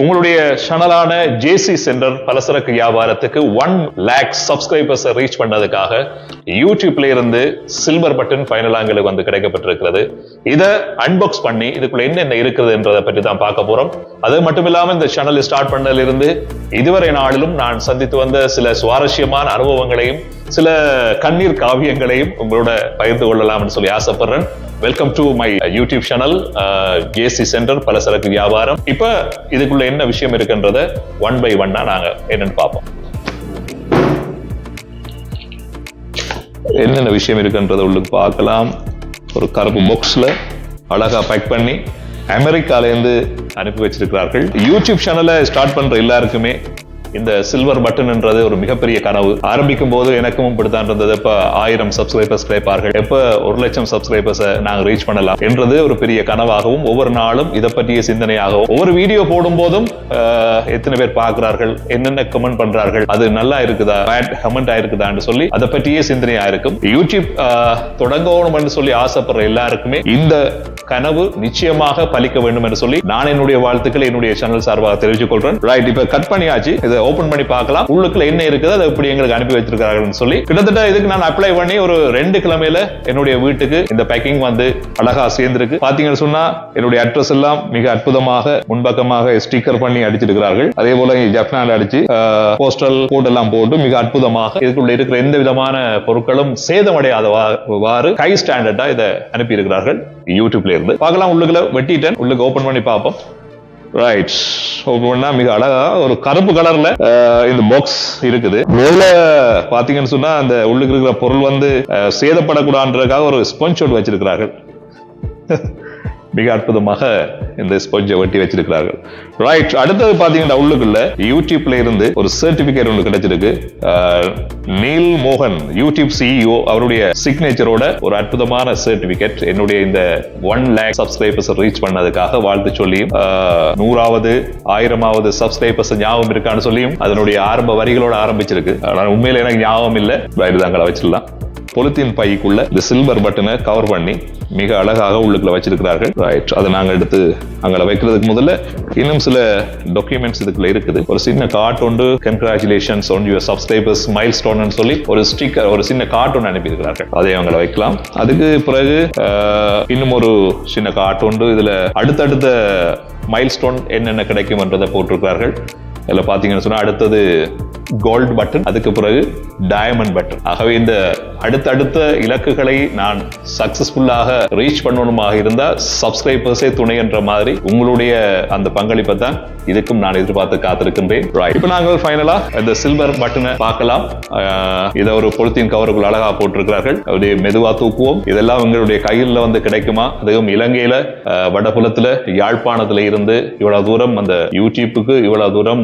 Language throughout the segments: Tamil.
உங்களுடைய சேனலான ஜேசி சென்டர் பலசரக்கு வியாபாரத்துக்கு ஒன் லேக் சப்ஸ்கிரைபர்ஸ் ரீச் பண்ணதுக்காக யூடியூப்ல இருந்து சில்வர் பட்டன் ஃபைனலா எங்களுக்கு வந்து கிடைக்கப்பட்டிருக்கிறது. இதை அன்பாக்ஸ் பண்ணி இதுக்குள்ள என்னென்ன இருக்குது என்றதை பற்றி தான் பார்க்க போறோம். அது மட்டும் இல்லாமல் இந்த சேனல் ஸ்டார்ட் பண்ணதுல இருந்து இதுவரை நாளிலும் நான் சந்தித்து வந்த சில சுவாரஸ்யமான அனுபவங்களையும் சில கண்ணீர் காவியங்களையும் உங்களோட பகிர்ந்து கொள்ளலாம்னு சொல்லி ஆசைப்படுறேன். Welcome to my YouTube channel JC centre பலசரக்கு வியாபாரம். இப்ப இதுக்குள்ள என்ன விஷயம் இருக்குன்றத ஒன் பை ஒன்னா நாங்க என்னன்னு பார்ப்போம். என்னென்ன விஷயம் இருக்குன்றத உள்ளுக்கு பார்க்கலாம். ஒரு கருப்பு பாக்ஸ்ல அழகா பேக் பண்ணி அமெரிக்கால இருந்து அனுப்பி வச்சிருக்கிறார்கள். யூடியூப் சேனலை ஸ்டார்ட் பண்ற எல்லாருக்குமே இந்த சில்வர் பட்டன்ன்றது ஒரு மிகப்பெரிய கனவு. ஆரம்பிக்கும் போது எனக்கும் இப்படித்தான் இருந்தது. இப்ப ஆயிரம் சப்ஸ்கிரைபர்ஸ் கிடைப்பார்கள். எப்ப ஒரு லட்சம் சப்ஸ்கிரைபர்ஸை நாங்க ரீச் பண்ணலாம் என்றது ஒரு பெரிய கனவாகவும் ஒவ்வொரு நாளும் இதை பற்றிய சிந்தனையாகவும். ஒவ்வொரு வீடியோ போடும் போதும் எத்தனை பேர் பார்க்கிறார்கள் என்னென்ன கமெண்ட் பண்றார்கள் அது நல்லா இருக்குதா கமெண்ட் ஆயிருக்குதான்னு சொல்லி அதை பற்றியே சிந்தனையா இருக்கும். யூடியூப் தொடங்கணும்னு சொல்லி ஆசைப்படுற எல்லாருக்குமே இந்த கனவு நிச்சயமாக பலிக்க வேண்டும் என்று சொல்லி நான் என்னுடைய வாழ்த்துக்களை என்னுடைய சேனல் சார்பாக தெரிவித்துக் கொள்றேன். ரைட் இப்ப கட் பண்ணியாச்சு. இதை ஓபன் பண்ணி பார்க்கலாம். உள்ளுக்குள்ள என்ன இருக்குது அதை எப்படி எங்களுக்கு அனுப்பி வச்சிருக்காங்கன்னு சொல்லி. கிட்டத்தட்ட இதுக்கு நான் அப்ளை பண்ணி ஒரு ரெண்டு கிழமையில என்னுடைய வீட்டுக்கு இந்த பேக்கிங் வந்து அழகா சேர்ந்திருக்கு. பாத்தீங்கன்னு சொன்னா என்னுடைய அட்ரஸ் எல்லாம் மிக அற்புதமாக முன்பக்கமாக ஸ்டிக்கர் பண்ணி அடிச்சிருக்கிறார்கள். அதே போல ஜப்னால அடிச்சு போஸ்டல் கோட் எல்லாம் போட்டு மிக அற்புதமாக இதுக்குள்ள இருக்கிற எந்த விதமான பொருட்களும் சேதமடையாதவாறு கை ஸ்டாண்டர்டா இதை அனுப்பி இருக்கிறார்கள் யூடியூப்ல இருந்து. பார்க்கலாம் உள்ளுக்குள்ள வெட்டிட்டேன். உள்ளுக்கு ஓபன் பண்ணி பார்ப்போம். ரைட் ஒன்னா மிக அழகா ஒரு கருப்பு கலர்ல இந்த பாக்ஸ் இருக்குது. மேல பாத்தீங்கன்னு சொன்னா அந்த உள்ளுக்கு இருக்கிற பொருள் வந்து சேதப்படக்கூடாதுன்றதுக்காக ஒரு ஸ்பஞ்ச் ஒன்று வச்சிருக்கிறார்கள். மிக அற்புதமாக இந்த ஸ்பஞ்சை ஒட்டி வச்சிருக்கிறார்கள். ரைட் அடுத்தது பாத்தீங்கன்னா உள்ளுக்குள்ள யூடியூப்ல இருந்து ஒரு சர்டிபிகேட் ஒன்று கிடைச்சிருக்கு. நீல் மோகன் யூடியூப் சிஇஓ அவருடைய சிக்னேச்சரோட ஒரு அற்புதமான சர்டிபிகேட் என்னுடைய இந்த ஒன் லேக் சப்ஸ்கிரைபர்ஸ் ரீச் பண்ணதுக்காக வாழ்த்து சொல்லியும் நூறாவது ஆயிரமாவது சப்ஸ்கிரைபர்ஸ் ஞாபகம் இருக்கான்னு சொல்லியும் அதனுடைய ஆரம்ப வரிகளோட ஆரம்பிச்சிருக்கு. ஆனால் உண்மையில எனக்கு ஞாபகம் இல்லை. ரைட் தாங்களை வச்சிடலாம். பொலித்தீன் பைக்குள்ள இந்த சில்வர் பட்டனை கவர் பண்ணி மிக அழகாக உள்ளுக்குள்ள வச்சிருக்கிறார்கள். ரைட் அதை நாங்கள் எடுத்து அங்கே வைக்கிறதுக்கு முதல்ல இன்னும் சில டாக்குமெண்ட்ஸ் இதுக்குள்ள இருக்குது. ஒரு சின்ன கார்ட் ஒன்று congratulations on your subscribers milestone சொல்லி ஒரு ஸ்டிக்கர் ஒரு சின்ன கார்ட் ஒன்று அனுப்பியிருக்கிறார்கள். அதை அவங்களை வைக்கலாம். அதுக்கு பிறகு இன்னும் ஒரு சின்ன கார்ட் ஒன்று இதில் அடுத்தடுத்த மைல் ஸ்டோன் என்னென்ன கிடைக்கும் என்றதை போட்டிருக்கிறார்கள். இதில் பார்த்தீங்கன்னு சொன்னால் அடுத்தது கோல்ட் பட்டன் அதுக்கு பிறகு டயமண்ட் பட்டன் ஆகவே இந்த அடுத்தடுத்த இலக்குகளை நான் சக்சஸ்ஃபுல்லாக ரீச் பண்ணணுமாக இருந்தால் சப்ஸ்கிரைபர்ஸே துணை என்ற மாதிரி உங்களுடைய அந்த பங்களிப்பை தான் இதுக்கும் நான் எதிர்பார்த்து காத்திருக்கின்றேன். இப்போ நாங்கள் ஃபைனலா இந்த சில்வர் பட்டனை பார்க்கலாம். இதை ஒரு பொலித்தீன் கவருக்குள் அழகா போட்டிருக்கிறார்கள். அப்படியே மெதுவா தூக்குவோம். இதெல்லாம் உங்களுடைய கையில் வந்து கிடைக்குமா? அதுவும் இலங்கையில் வடபுலத்தில் யாழ்ப்பாணத்தில் யாழ்ப்பாணத்துல இருந்து இவ்வளவு தூரம் அந்த யூடியூப்புக்கு இவ்வளவு தூரம்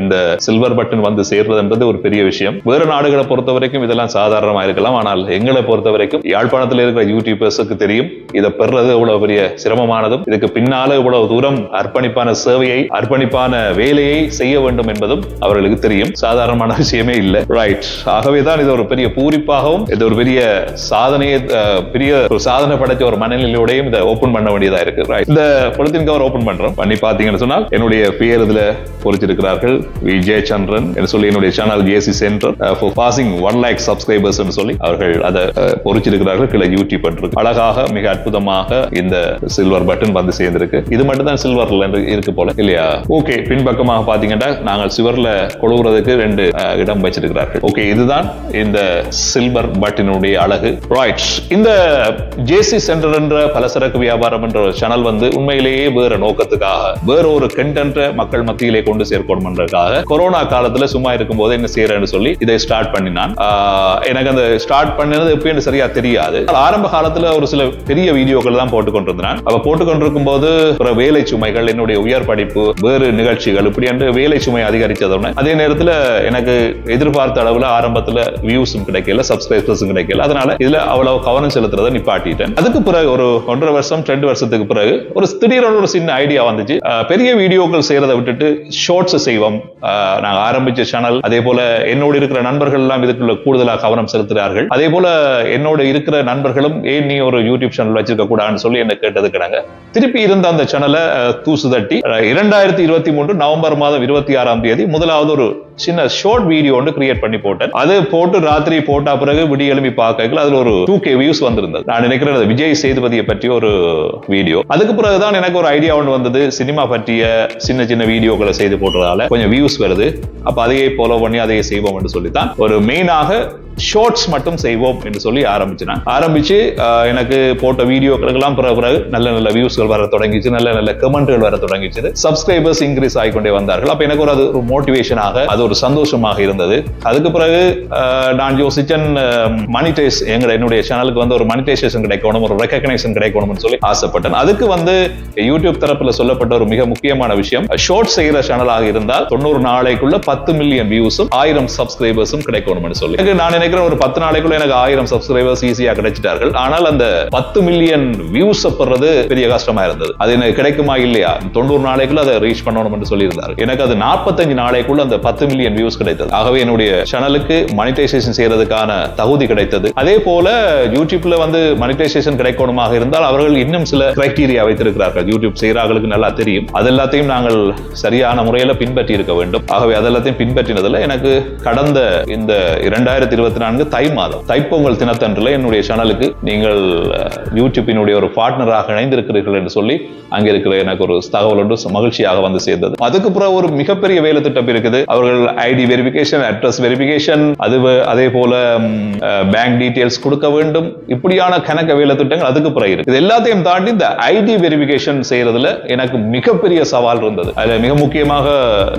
இந்த சில்வர் பட்டன் வந்து சேர்றதுன்றது ஒரு பெரிய விஷயம். வேறு நாடுகளை பொறுத்த வரைக்கும் இதெல்லாம் சாதாரணமா இருக்கலாம். ஆனால் எங்களை பொறுத்த வரைக்கும் யாழ்ப்பாணத்தில் இருக்கிற யூடியூபர்ஸுக்கு தெரியும். இதை பெறுறது எவ்வளவு பெரிய சிரமமானதும் இதுக்கு பின்னால இவ்வளவு தூரம் அர்ப்பணிப்பான சேவையை அர்ப்பணிப்பான வேலையை செய்ய வேண்டும் என்பதும் அவர்களுக்கு தெரியும். சாதாரணமான விஷயமே இல்லை. ரைட் ஆகவே தான் இது ஒரு பெரிய பூரிப்பாகவும் இது ஒரு பெரிய சாதனையை பெரிய ஒரு சாதனை படைச்ச ஒரு மனநிலையோடையும் இதை ஓபன் பண்ண வேண்டியதா இருக்கு. Right. இந்த பொலித்தீன் கவர் ஓபன் பண்றோம். பண்ணி பாத்தீங்கன்னு சொன்னால் என்னுடைய பேர் இதுல பொறிச்சிருக்கு வி விஜயச்சந்திரன் என்று சொல்லி என்னுடைய channel JC centre for passing one lakh subscribers சொல்லி அவர்கள் அதை uh, பொறிச்சிருக்கிறார்கள். கீழே யூடியூப் இருக்கு அழகாக மிக அற்புதமாக இந்த சில்வர் பட்டன் வந்து சேர்ந்திருக்கு. இது மட்டும் தான் சில்வர்ல இருக்கு போல இல்லையா? ஓகே பின்பக்கமாக பாத்தீங்கன்னா நாங்கள் சிவர்ல கொழுவுறதுக்கு ரெண்டு uh, இடம் வச்சிருக்கிறார்கள். ஓகே இதுதான் இந்த சில்வர் பட்டினுடைய அழகு. ரைட் இந்த ஜேசி சென்டர் என்ற பலசரக்கு வியாபாரம் என்ற சேனல் வந்து உண்மையிலேயே வேற நோக்கத்துக்காக வேற ஒரு கண்டென்ட் மக்கள் மத்தியிலே கொண்டு சேர்க்கணும்ன்றதுக்காக கொரோனா காலத்துல சும்மா இருக்கும்போது என்ன செய்யறேன்னு சொல்லி இதை ஸ்டார்ட் பண்ணினான். எனக்கு அந்த ஸ்டார்ட் பண்ணது எப்பயும் சரியா தெரியாது. ஆரம்ப காலத்துல ஒரு சில பெரிய வீடியோக்கள் தான் போட்டு கொண்டிருந்தான். அவ போட்டு கொண்டிருக்கும் போது வேலை சுமைகள் என்னுடைய உயர் படிப்பு வேறு நிகழ்ச்சிகள் இப்படி என்று வேலை சுமை அதிகரிச்சதுடனே அதே நேரத்துல எனக்கு எதிர்பார்த்த அளவுல ஆரம்பத்துல வியூஸும் கிடைக்கல சப்ஸ்கிரைபர்ஸும் கிடைக்கல. அதனால இதுல அவ்வளவு கவனம் செலுத்துறதை நிப்பாட்டிட்டேன். அதுக்கு பிறகு ஒரு ஒன்றரை வருஷம் ரெண்டு வருஷத்துக்கு பிறகு ஒரு திடீரென ஒரு சின்ன ஐடியா வந்துச்சு. பெரிய வீடியோக்கள் செய்யறதை விட்டுட்டு ஷார்ட்ஸ் செய்வோம். நாங்கள் ஆரம்பிச்ச சேனல் அதே போல என்னோடு இருக்கிற நண்பர்கள் எல்லாம் இதுக்குள்ள கூடுதலாக கவனம் செலுத்துகிறார்கள். அதே போல என்னோட இருக்கிற நண்பர்களும் ஏன் நீ ஒரு யூடியூப் சேனல் வச்சிருக்க கூடாதுன்னு சொல்லி என்ன கேட்டதுக்கிறாங்க திருப்பி இருந்த அந்த சேனலை தூசு தட்டி இரண்டாயிரத்தி இருபத்தி மூன்று நவம்பர் மாதம் இருபத்தி ஆறாம் தேதி முதலாவது ஒரு சின்ன ஷார்ட் வீடியோ ஒன்று கிரியேட் பண்ணி போட்டேன். அது போட்டு ராத்திரி போட்ட பிறகு விடிய எழுப்பி பார்க்கல அதுல ஒரு டூ கே வியூஸ் வந்திருந்தது. நான் நினைக்கிறேன் விஜய் சேதுபதியை பற்றி ஒரு வீடியோ அதுக்கு பிறகுதான் எனக்கு ஒரு ஐடியா ஒன்று வந்தது. சினிமா பற்றிய சின்ன சின்ன வீடியோக்களை செய்து போட்டதால கொஞ்சம் வியூஸ் வருது. அப்ப அதையே ஃபாலோ பண்ணி அதையே செய்வோம் என்று சொல்லித்தான் ஒரு மெயினாக ஷார்ட்ஸ் மட்டும் செய்வோம் என்று சொல்லி ஆரம்பிச்சினான் ஆரம்பிச்சு எனக்கு போட்ட வீடியோக்களுக்கெல்லாம் பிறகு பிறகு நல்ல நல்ல வியூஸ்கள் வர தொடங்கிச்சு நல்ல நல்ல கமெண்ட்கள் வர தொடங்கிச்சு. சப்ஸ்கிரைபர்ஸ் இன்க்ரீஸ் ஆகிக்கொண்டே வந்தார்கள். அப்போ எனக்கு ஒரு அது ஒரு மோட்டிவேஷனாக அது ஒரு சந்தோஷமாக இருந்தது. அதுக்கு பிறகு நான் யோசிச்சேன் மனிடைஸ் எங்க என்னுடைய சேனலுக்கு வந்து ஒரு மனிடைசேஷன் கிடைக்கணும் ஒரு ரெக்கக்னைசன் கிடைக்கணும்னு சொல்லி ஆசைப்பட்டேன். அதுக்கு வந்து யூடியூப் தரப்புல சொல்லப்பட்ட ஒரு மிக முக்கியமான விஷயம் ஷார்ட் செய்யற சேனலாக இருந்தால் தொண்ணூறு நாளைக்குள்ள பத்து மில்லியன் வியூஸும் ஆயிரம் சப்ஸ்கிரைபர்ஸும் கிடைக்கணும்னு சொல்லி. எனக்கு நான் நினைக்கிறேன் ஒரு பத்து நாளைக்குள்ள எனக்கு ஆயிரம் சப்ஸ்கிரைபர்ஸ் ஈஸியா கிடைச்சிட்டார்கள். ஆனால் அந்த பத்து மில்லியன் வியூஸ் பெறது பெரிய கஷ்டமா இருந்தது. அது எனக்கு கிடைக்குமா இல்லையா? தொண்ணூறு நாளைக்குள்ள அதை ரீச் பண்ணணும் என்று சொல்லியிருந்தார். எனக்கு அது நாற்பத்தஞ்சு நாளைக்குள்ள அந்த பத்து மில்லியன் வியூஸ் கிடைத்தது. ஆகவே என்னுடைய சேனலுக்கு மனிடைசேஷன் செய்யறதுக்கான தகுதி கிடைத்தது. அதே போல யூடியூப்ல வந்து மனிடைசேஷன் கிடைக்கணுமாக இருந்தால் அவர்கள் இன்னும் சில கிரைட்டீரியா வைத்திருக்கிறார்கள். யூடியூப் செய்யறாங்களுக்கு நல்லா தெரியும். அது எல்லாத்தையும் நாங்கள் சரியான முறையில பின்பற்றி இருக்க வேண்டும். ஆகவே அதெல்லாத்தையும் பின்பற்றினதுல எனக்கு கடந்த இந்த இரண்டாயிரத்தி இருபத்தி நான்கு தை மாதம். தைப்பொங்கல் தினத்தன்றில் என்னுடைய சேனலுக்கு நீங்கள் யூடியூப்பினுடைய ஒரு பார்ட்னராக இணைந்திருக்கிறீர்கள் என்று சொல்லி அங்க இருக்கிற எனக்கு ஒரு தகவல் ஒன்று மகிழ்ச்சியாக வந்து சேர்ந்தது. அதுக்கு பிறகு ஒரு மிகப்பெரிய வேலை திட்டம் இருக்குது. அவர்கள் ஐடி வெரிபிகேஷன் அட்ரஸ் வெரிபிகேஷன் அது அதே போல பேங்க் டீடைல்ஸ் கொடுக்க வேண்டும். இப்படியான கணக்க வேலை திட்டங்கள் அதுக்கு பிறகு இருக்கு. இது எல்லாத்தையும் தாண்டி இந்த ஐடி வெரிபிகேஷன் செய்யறதுல எனக்கு மிகப்பெரிய சவால் இருந்தது. அதுல மிக முக்கியமாக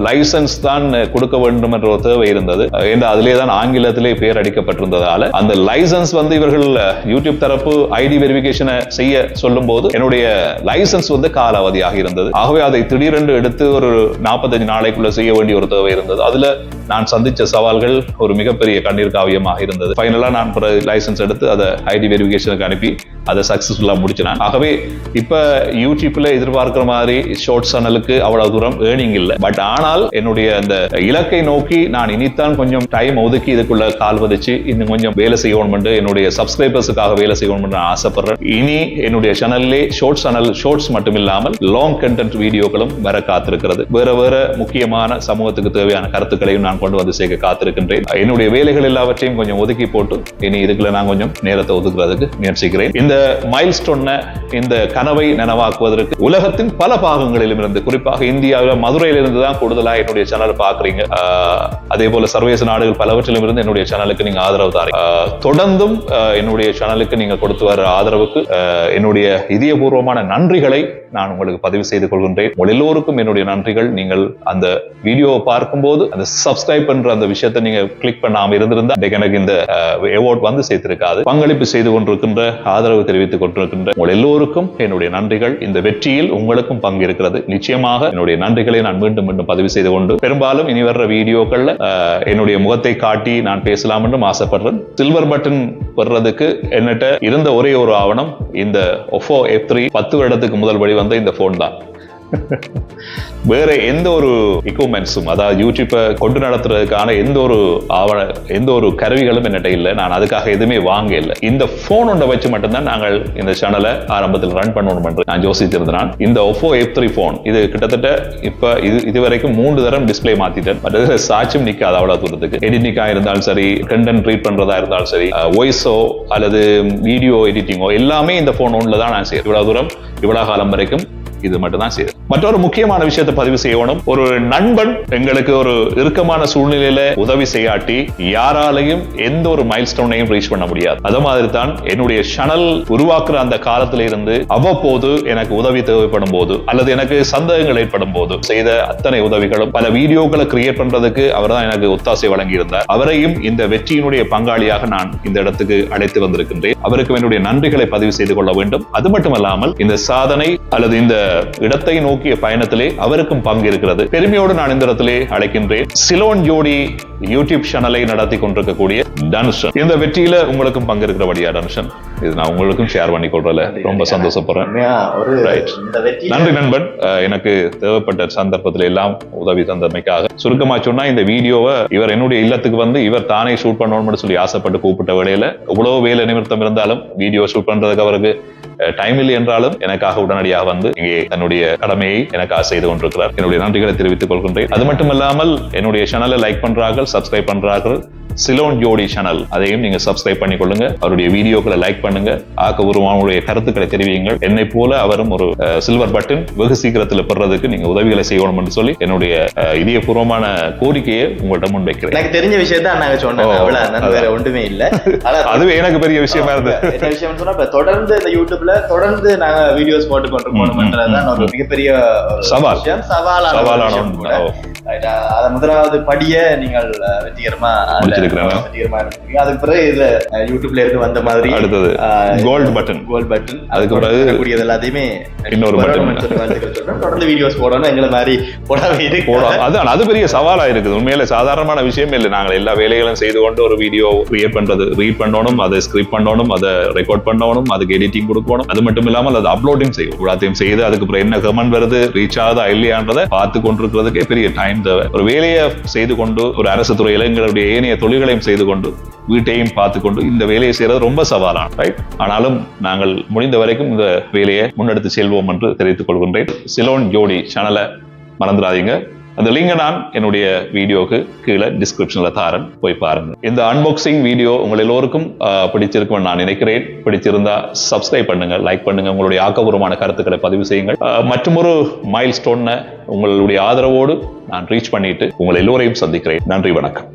லைசன்ஸ் தான் கொடுக்க வேண்டும் என்ற ஒரு தேவை இருந்தது. ஏன்னா அதிலே தான் ஆங்கிலத்திலே பேர் அடிக்கப்பட்டிருந்ததால அந்த லைசன்ஸ் வந்து இவர்கள் யூடியூப் தரப்பு ஐடி வெரிபிகேஷனை செய்ய சொல்லும் போது என்னுடைய லைசன்ஸ் வந்து காலாவதியாக இருந்தது. ஆகவே அதை திடீரென்று எடுத்து ஒரு நாற்பத்தஞ்சு நாளைக்குள்ள செய்ய வேண்டிய ஒரு தேவை இருந்தது. அதுல நான் சந்திச்ச சவால்கள் ஒரு மிகப்பெரிய கண்ணீர் காவியமாக இருந்தது. ஃபைனலா நான் பிறகு லைசன்ஸ் எடுத்து அதை ஐடி வெரிஃபிகேஷனுக்கு அனுப்பி அதை சக்சஸ்ஃபுல்லா முடிச்சினேன் ஆகவே இப்போ யூடியூப்ல எதிர்பார்க்குற மாதிரி ஷார்ட் சேனலுக்கு அவ்வளவு தூரம் ஏர்னிங் இல்லை. பட் ஆனால் என்னுடைய அந்த இலக்கை நோக்கி நான் இனித்தான் கொஞ்சம் டைம் ஒதுக்கி இதுக்குள்ள கால்வது வதிச்சு இன்னும் கொஞ்சம் வேலை செய்யணும் என்னுடைய சப்ஸ்கிரைபர்ஸுக்காக வேலை செய்யணும் ஆசைப்படுறேன். இனி என்னுடைய சேனல்லே ஷார்ட் சேனல் ஷார்ட்ஸ் மட்டும் இல்லாமல் லாங் கண்டென்ட் வீடியோக்களும் வர காத்திருக்கிறது. வேற வேற முக்கியமான சமூகத்துக்கு தேவையான கருத்துக்களையும் நான் கொண்டு வந்து சேர்க்க காத்திருக்கின்றேன். என்னுடைய வேலைகள் எல்லாவற்றையும் கொஞ்சம் ஒதுக்கி போட்டு இனி இதுக்குள்ள நான் கொஞ்சம் நேரத்தை ஒதுக்குறதுக்கு முயற்சிக்கிறேன். இந்த மைல்ஸ்டோன்ன இந்த கனவை நனவாக்குவதற்கு உலகத்தின் பல பாகங்களிலும் இருந்து குறிப்பாக இந்தியாவில் மதுரையிலிருந்து தான் கூடுதலா என்னுடைய சேனல் பார்க்குறீங்க. அதே போல சர்வதேச நாடுகள் பலவற்றிலும் இருந்து என்னுடைய சேனலுக்கு சேனலுக்கு நீங்க ஆதரவு தாரீங்க. தொடர்ந்தும் என்னுடைய சேனலுக்கு நீங்க கொடுத்து வர ஆதரவுக்கு என்னுடைய இதயபூர்வமான நன்றிகளை நான் உங்களுக்கு பதிவு செய்து கொள்கின்றேன். உங்கள் எல்லோருக்கும் என்னுடைய நன்றிகள். நீங்கள் அந்த வீடியோவை பார்க்கும்போது அந்த சப்ஸ்கிரைப் பண்ற அந்த விஷயத்தை நீங்க கிளிக் பண்ணாம இருந்திருந்தா இன்றைக்கு எனக்கு இந்த அவார்ட் வந்து சேர்த்திருக்காது. பங்களிப்பு செய்து கொண்டிருக்கின்ற ஆதரவு தெரிவித்துக் கொண்டிருக்கின்ற உங்கள் எல்லோருக்கும் என்னுடைய நன்றிகள். இந்த வெற்றியில் உங்களுக்கும் பங்கு இருக்கிறது. நிச்சயமாக என்னுடைய நன்றிகளை நான் மீண்டும் மீண்டும் பதிவு செய்து கொண்டு பெரும்பாலும் இனி வர்ற வீடியோக்கள்ல என்னுடைய முகத்தை காட்டி நான் பேசலாம் என்றும் ஆசைப்படுறேன். சில்வர் பட்டன் பெறுறதுக்கு என்னட்ட இருந்த ஒரே ஒரு ஆவணம் இந்த ஒஃபோ எஃப் த்ரீ பத்து வருடத்துக்கு முதல் வழி வந்த இந்த போன் தான். வேற எந்த ஒரு எக்யூப்மெண்ட்ஸும் அதாவது யூடியூப்பை கொண்டு நடத்துறதுக்கான எந்த ஒரு ஆவண எந்த ஒரு கருவிகளும் என்னட்ட இல்லை. நான் அதுக்காக எதுவுமே வாங்க இல்லை இந்த போன் ஒன்றை வச்சு மட்டும்தான் நாங்கள் இந்த சேனலை ஆரம்பத்தில் ரன் பண்ணணும் என்று நான் யோசித்திருந்தேன். இந்த ஒப்போ எஃப் த்ரீ போன் இது கிட்டத்தட்ட இப்ப இது இதுவரைக்கும் மூன்று தரம் டிஸ்ப்ளே மாத்திட்டேன். பட் இது சாட்சியம் நிக்காது அவ்வளவு தூரத்துக்கு. எடிட்டிங்கா இருந்தாலும் சரி கண்டென்ட் ரீட் பண்றதா இருந்தாலும் சரி வாய்ஸோ அல்லது வீடியோ எடிட்டிங்கோ எல்லாமே இந்த போன் ஒன்றில் தான் நான் செய்யறேன் இவ்வளவு தூரம் இவ்வளவு காலம் வரைக்கும் இது மட்டும் தான் செய்யுது மற்றொரு முக்கியமான விஷயத்தை பதிவு செய்யணும். ஒரு நண்பன் எங்களுக்கு ஒரு இறுக்கமான சூழ்நிலையில உதவி செய்யாட்டி யாராலையும் எந்த ஒரு மைல் ஸ்டோனையும் ரீச் பண்ண முடியாது. அது மாதிரி தான் என்னுடைய சேனல் உருவாக்குற அந்த காலத்துல இருந்து அவ்வப்போது எனக்கு உதவி தேவைப்படும் போது அல்லது எனக்கு சந்தேகங்கள் ஏற்படும் போது செய்த அத்தனை உதவிகளும் பல வீடியோக்களை கிரியேட் பண்றதுக்கு அவர் தான் எனக்கு ஒத்தாசை வழங்கியிருந்தார். அவரையும் இந்த வெற்றியினுடைய பங்காளியாக நான் இந்த இடத்துக்கு அழைத்து வந்திருக்கின்றேன். அவருக்கு என்னுடைய நன்றிகளை பதிவு செய்து கொள்ள வேண்டும். அது மட்டுமல்லாமல் இந்த சாதனை அல்லது இந்த இடத்தை நோக்கி நோக்கிய பயணத்திலே அவருக்கும் பங்கு இருக்கிறது. பெருமையோடு நான் இந்த இடத்திலே அழைக்கின்றேன். சிலோன் ஜோடி யூடியூப் சேனலை நடத்தி கொண்டிருக்கக்கூடிய டனுஷன் இந்த வெற்றியில உங்களுக்கும் பங்கு இருக்கிறபடியா டனுஷன் இது நான் உங்களுக்கும் ஷேர் பண்ணி கொள்றல ரொம்ப சந்தோஷப்படுறேன். நன்றி நண்பன். எனக்கு தேவைப்பட்ட சந்தர்ப்பத்தில் எல்லாம் உதவி தந்தமைக்காக. சுருக்கமா சொன்னா இந்த வீடியோவை இவர் என்னுடைய இல்லத்துக்கு வந்து இவர் தானே ஷூட் பண்ணணும்னு சொல்லி ஆசைப்பட்டு கூப்பிட்ட வேளையில இவ்வளவு வேலை நிமித்தம் இருந்தாலும் வீடியோ ஷூட் பண்றதுக்கு அவருக்கு டைம் இல்லை என்றாலும் எனக்காக உடனடியாக வந்து இங்கே தன்னுடைய கடமையை எனக்காக செய்து கொண்டிருக்கிறார். என்னுடைய நன்றிகளை தெரிவித்துக் கொள்கின்றேன். அது மட்டுமல்லாமல் என்னுடைய சேனலை லைக் பண்றார்கள் சப்ஸ்கிரைப் பண்றார்கள். சிலோன் ஜோடி சேனல் அதையும் நீங்க சப்ஸ்கிரைப் பண்ணி கொள்ளுங்க அவருடைய வீடியோக்களை லைக் பண்ணுங்க. ஆக்கபூர்வமானுடைய கருத்துக்களை தெரிவியுங்கள். என்னை போல அவரும் ஒரு சில்வர் பட்டன் வெகு சீக்கிரத்தில் பெறதுக்கு நீங்க உதவிகளை செய்யணும் என்று சொல்லி என்னுடைய இதயபூர்வமான கோரிக்கையை உங்கள்கிட்ட முன்வைக்கிறேன். எனக்கு தெரிஞ்ச விஷயத்த நாங்க அவ்வளவு வேற ஒன்றுமே இல்ல. அதுவே எனக்கு பெரிய விஷயமா இருந்தது. என்ன விஷயம் சொன்னா இப்ப தொடர்ந்து இந்த யூடியூப்ல தொடர்ந்து நாங்க வீடியோஸ் போட்டு கொண்டு போகணும்ன்றதுதான் ஒரு மிகப்பெரிய சவால். சவாலான சவாலான Right. அத முதலாவது படிய நீங்கள் அஹ், வெற்றிகரமா முடிச்சிருக்கிறேன். வெற்றிகரமா அதுக்கு பிறகு இதுல யூடியூப்ல இருந்து வந்த மாதிரி அடுத்தது கோல்டு பட்டன் கோல் பட்டன் அதுக்கு பிறகு கூடியது எல்லாத்தையுமே இன்னொரு சொல்றேன் தொடர்ந்து வீடியோஸ் போடணும். எங்களை மாதிரி போடாம இருக்கு போடும் அதான் அது பெரிய சவாலா இருக்குது. உண்மையில சாதாரணமான விஷயமே இல்லை. நாங்கள் எல்லா வேலைகளும் செய்து கொண்டு ஒரு வீடியோ கிரியேட் பண்றது ரீட் பண்ணணும் அதை ஸ்கிரிப்ட் பண்ணணும் அதை ரெக்கார்ட் பண்ணணும் அதுக்கு எடிட்டிங் கொடுக்கணும். அது மட்டும் இல்லாமல் அதை அப்லோடிங் செய்யும் எல்லாத்தையும் செய்து அதுக்கு அப்புறம் என்ன கமெண்ட் வருது? ரீச் ஆகுதா இல்லையான்றதை பார்த்து கொண்டிருக்கிறதுக்கே பெரிய டைம் ஒரு வேலையை செய்து கொண்டு ஒரு அரசு துறை எங்களுடைய ஏனைய தொழில்களையும் செய்து கொண்டு வீட்டையும் பார்த்து கொண்டு இந்த வேலையை செய்யறது ரொம்ப சவாலான ரைட் ஆனாலும் நாங்கள் முடிந்த வரைக்கும் இந்த வேலையை முன்னெடுத்து செல்வோம் என்று தெரிவித்துக் கொள்கின்றேன். சிலோன் ஜோடி சேனலை மறந்துடாதீங்க. அந்த லிங்கை நான் என்னுடைய வீடியோக்கு கீழே டிஸ்கிரிப்ஷன்ல தாரன். போய் பாருங்க. இந்த அன்பாக்சிங் வீடியோ உங்கள் எல்லோருக்கும் ஆஹ், பிடிச்சிருக்கும்னு நான் நினைக்கிறேன். பிடிச்சிருந்தா சப்ஸ்கிரைப் பண்ணுங்க லைக் பண்ணுங்க. உங்களுடைய ஆக்கபூர்வமான கருத்துக்களை பதிவு செய்யுங்கள். மற்றொரு மைல் ஸ்டோன்னை உங்களுடைய ஆதரவோடு நான் ரீச் பண்ணிட்டு உங்கள் எல்லோரையும் சந்திக்கிறேன். நன்றி வணக்கம்.